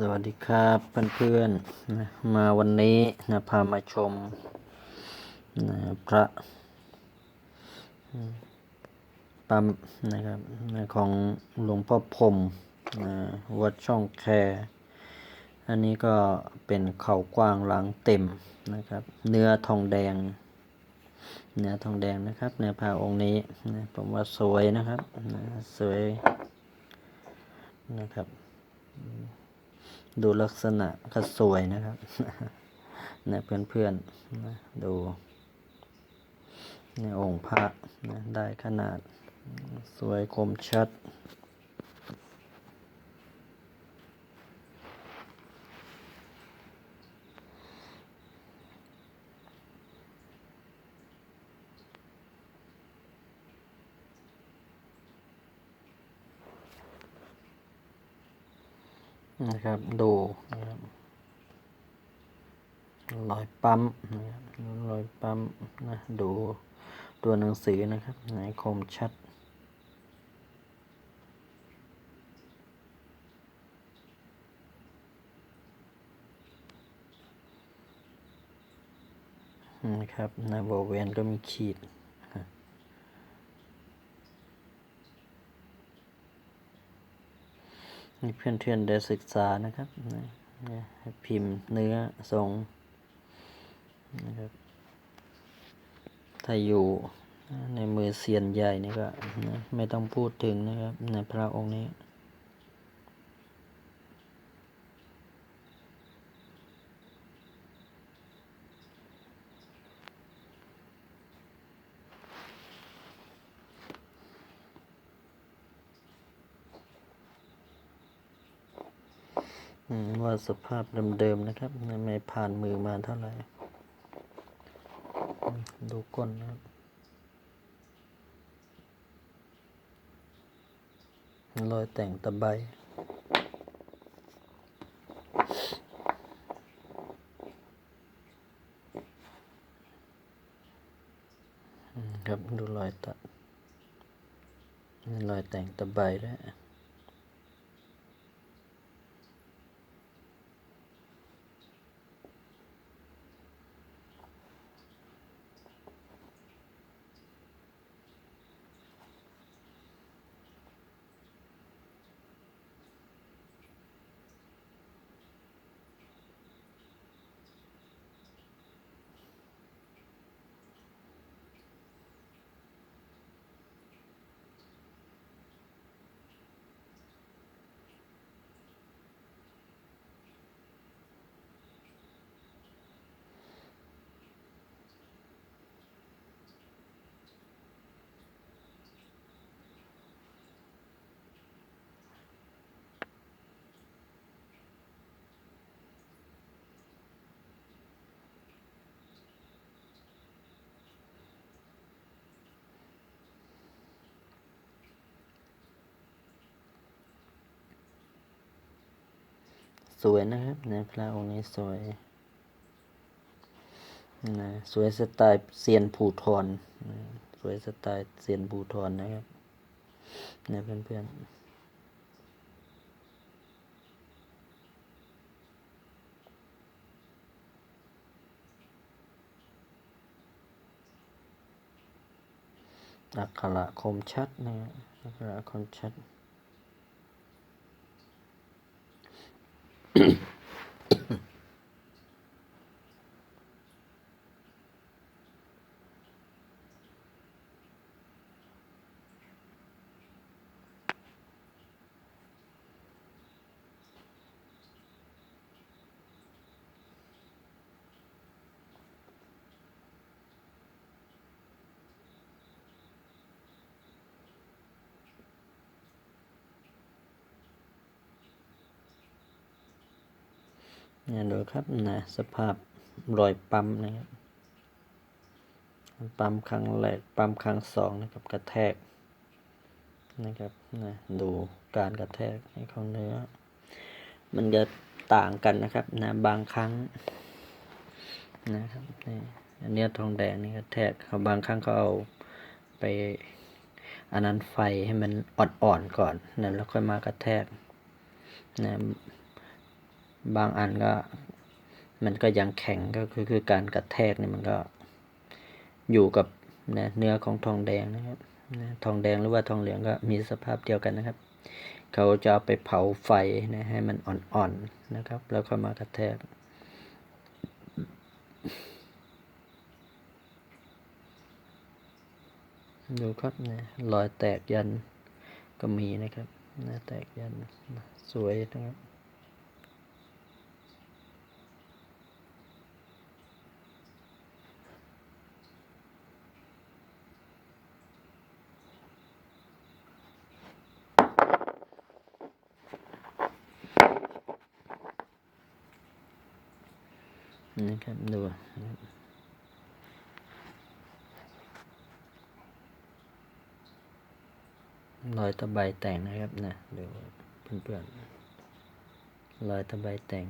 สวัสดีครับเพื่อนๆนะมาวันนี้นะพามาชมนะพระปั๊มนะครับนะของหลวงพ่อพรมนะวัดช่องแค อันนี้ก็เป็นเข่ากว้างหลังเต็มนะครับ เนื้อทองแดง เนื้อทองแดงนะครับเนื้อผ้าองค์นี้นะผมว่าสวยนะครับนะสวยนะครับ ดูลักษณะก็สวยนะครับนะเพื่อนๆนะดูในองค์พระนะได้ขนาดสวยคมชัด นะครับ ดูนะครับรอยปั๊มนะครับรอยปั๊มนะดูตัวหนังสือนะครับไหนคมชัดนะครับนะบริเวณก็มีขีด นี่เพื่อนๆได้ศึกษานะครับนะพิมพ์เนื้อทรงนะครับถ้าอยู่ในมือเซียนใหญ่นี่ก็ไม่ต้องพูดถึงนะครับในพระองค์นี้ อืม ว่าสภาพเดิมๆนะครับ ไม่ผ่านมือมาเท่าไหร่ ดูก้นนะครับรอยแต่งตะไบครับดูรอยตัดนี่รอยแต่งตะไบด้วย สวยนะครับนะพระองค์นี้สวยนะสวยสไตล์เซียนภูทรนะสวยสไตล์เซียนภูทรนะครับนะเพื่อนๆอักขระคมชัดนะอักขระคมชัด นี่ยดูครับนะสภาพรอยปั๊มนะครับปั๊มครั้งแรกปั๊มครั้งสองนะครับกระแทกนะครับนะดูการกระแทกของเนื้อ มันจะต่างกันนะครับนะบางครั้งนะครับนี่อันเนี้ยทองแดงนี่กระแทกเขาบางครั้งเขาเอาไปอันนั้นไฟให้มันอ่อนๆก่อนนะแล้วค่อยมากระแทกนะ บางอันก็ มันก็ยังแข็งก็คือคือการกระแทกเนี่ยมันก็อยู่กับนะเนื้อของทองแดงนะครับนะทองแดงหรือว่าทองเหลืองก็มีสภาพเดียวกันนะครับ เขาจะเอาไปเผาไฟนะให้มันอ่อนๆนะครับ แล้วก็มากระแทกดูครับนะรอยแตกยันก็มีนะครับนะแตกยันสวยนะครับ นะครับดูรอยตะไบแต่งนะครับนะดูเพื่อนๆรอยตะไบแต่ง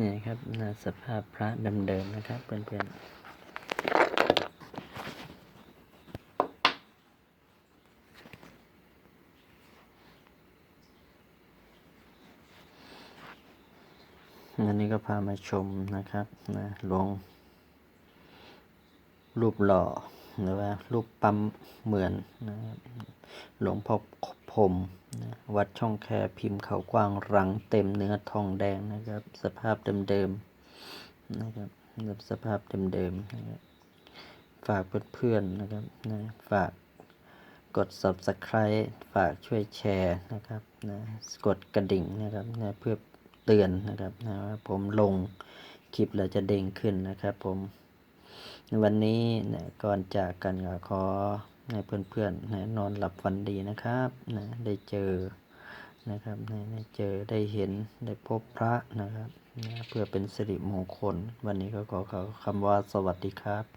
นี่ครับนะสภาพพระเดิมๆนะครับเพื่อนๆอันนี้ก็พามาชมนะครับนะหลวงรูปหล่อหรือว่ารูปปั๊มเหมือนนะครับหลวงพ่อ พรมนะวัดช่องแคพิมพ์เขากว้างรังเต็มเนื้อทองแดงนะครับ สภาพเดิมๆนะครับสภาพเดิมๆนะครับฝากเพื่อนๆนะครับนะฝากกด subscribe ฝากช่วยแชร์นะครับนะกดกระดิ่งนะครับนะเพื่อเตือนนะครับนะว่าผมลงคลิปแล้วจะเด้งขึ้นนะครับผมวันนี้นะก่อนจากกันก็ขอ ให้เพื่อนๆนะนอนหลับฝันดีนะครับนะได้เจอนะครับนะได้เจอได้เห็นได้พบพระนะครับนะเพื่อเป็นสิริมงคล วันนี้ก็ขอขอคำว่าสวัสดีครับ